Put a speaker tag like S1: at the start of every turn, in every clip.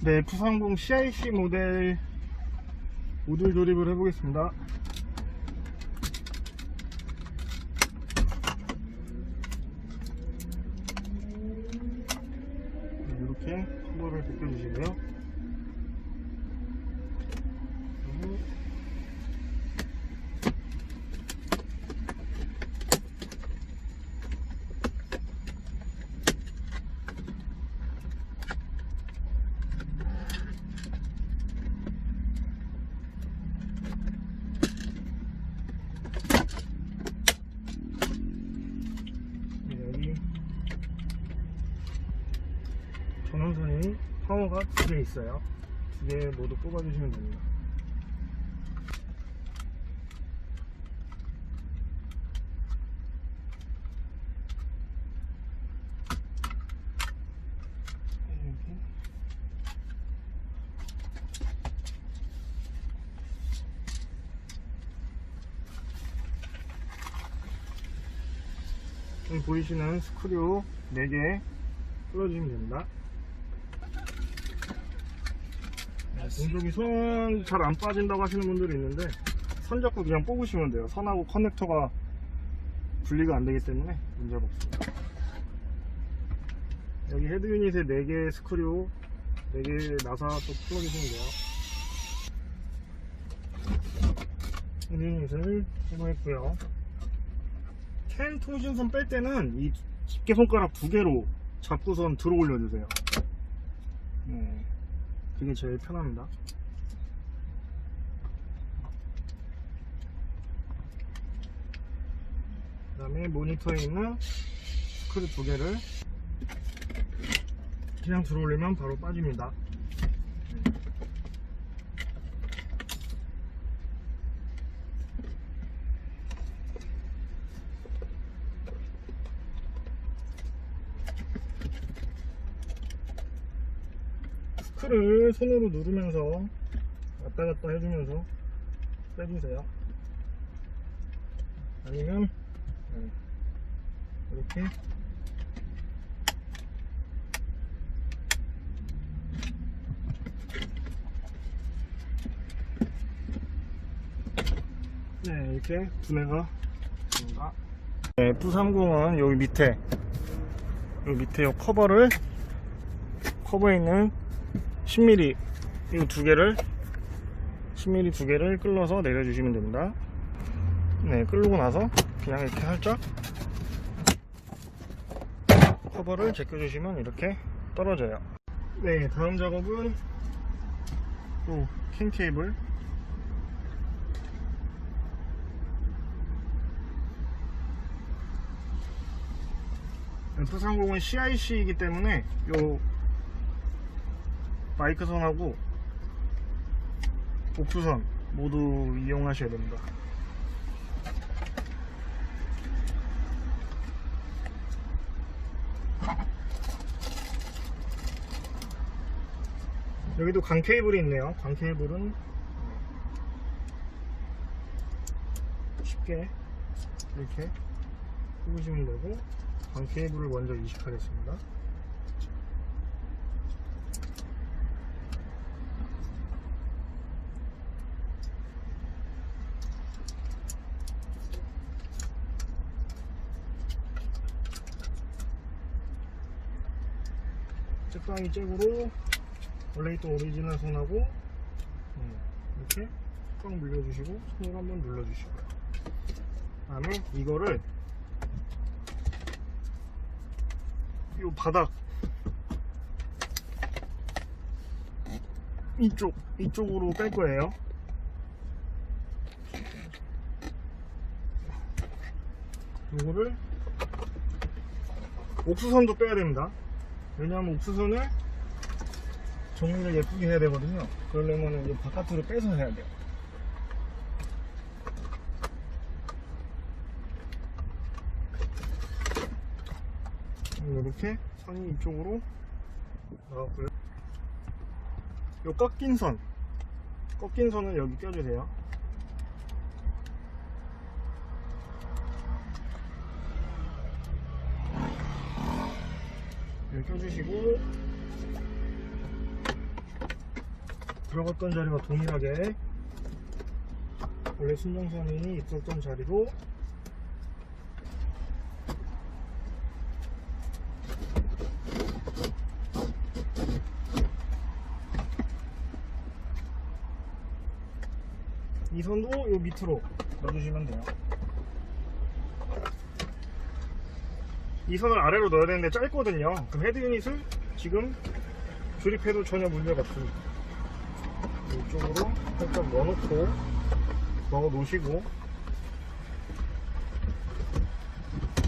S1: 네, F30 CIC 모델 모듈 조립을 해보겠습니다. 네, 이렇게 커버를 벗겨주시고요. 그리고 네, 여기 전원선이 파워가 두 개 있어요. 두 개 모두 뽑아주시면 됩니다. 보이시는 스크류 4개 뚫어주시면 됩니다. 공쪽이 손 잘 안 빠진다고 하시는 분들이 있는데 선 잡고 그냥 뽑으시면 돼요. 선하고 커넥터가 분리가 안 되기 때문에 문제가 없습니다. 여기 헤드 유닛에 4개 스크류 4개 나사 또 풀어주시면 돼요. 헤드 유닛을 제거했고요. 캔 통신선 뺄 때는 이 집게 손가락 두 개로 잡고선 들어 올려주세요. 네, 그게 제일 편합니다. 그 다음에 모니터에 있는 스크류 두 개를 그냥 들어 올리면 바로 빠집니다. 스크를 손으로 누르면서 왔다 갔다 해주면서 빼주세요. 아니면 네, 이렇게 네 이렇게 분해가 됩니다. 네, F30은 여기 밑에 여기 밑에 요 커버를 커버에 있는 10mm 이 두 개를 10mm 두 개를 끌어서 내려주시면 됩니다. 네, 끌고 나서 그냥 이렇게 살짝 커버를 제껴주시면 이렇게 떨어져요. 네, 다음 작업은 또 캔 케이블 F30은 CIC이기 때문에 요 마이크 선하고 옥수선 모두 이용하셔야 됩니다. 여기도 광 케이블이 있네요. 광 케이블은 쉽게 이렇게 꼽으시면 되고 광 케이블을 먼저 이식하겠습니다. 잭방이 잭으로 원래 있던 오리지널 손하고 음, 이렇게 꽉 물려주시고 손으로 한번 눌러주시고요. 그 다음에 이거를 이 바닥 이쪽 이쪽으로 뺄 거예요. 이거를 옥수선도 빼야 됩니다 왜냐하면 옥수선을 정리를 예쁘게 해야 되거든요. 그러려면 이제 바깥으로 빼서 해야 돼요. 이렇게 선이 이쪽으로 나왔고요. 요 꺾인 선, 꺾인 선을 여기 껴주세요. 여기 껴주시고 들어갔던 자리와 동일하게 원래 순정선이 있었던 자리로 이 선도 요 밑으로 넣어주시면 돼요. 이 선을 아래로 넣어야 되는데 짧거든요. 그럼 헤드 유닛을 지금 조립해도 전혀 문제가 없습니다. 이쪽으로 살짝 넣어놓고 넣어 놓으시고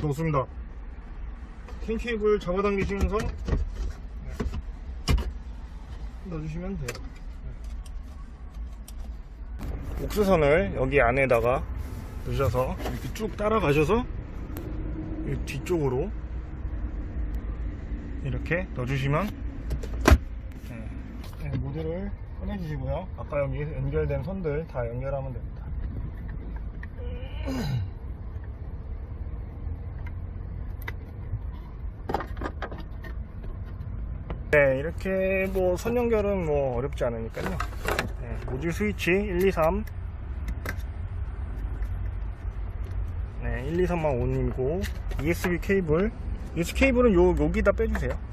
S1: 넣습니다. 캔 케이블 잡아당기시면서 네. 넣어주시면 돼요. 옥수선을 여기 안에다가 넣으셔서 이렇게 쭉 따라가셔서 이 뒤쪽으로 이렇게 넣어주시면 네, 네, 모드를 꺼내주시고요. 아까 여기 연결된 선들 다 연결하면 됩니다. 네, 이렇게 뭐 선 연결은 뭐 어렵지 않으니까요. 네, 모듈 스위치 1, 2, 3. 네, 1, 2, 3만 온이고 USB 케이블. USB 케이블은 요 여기다 빼주세요.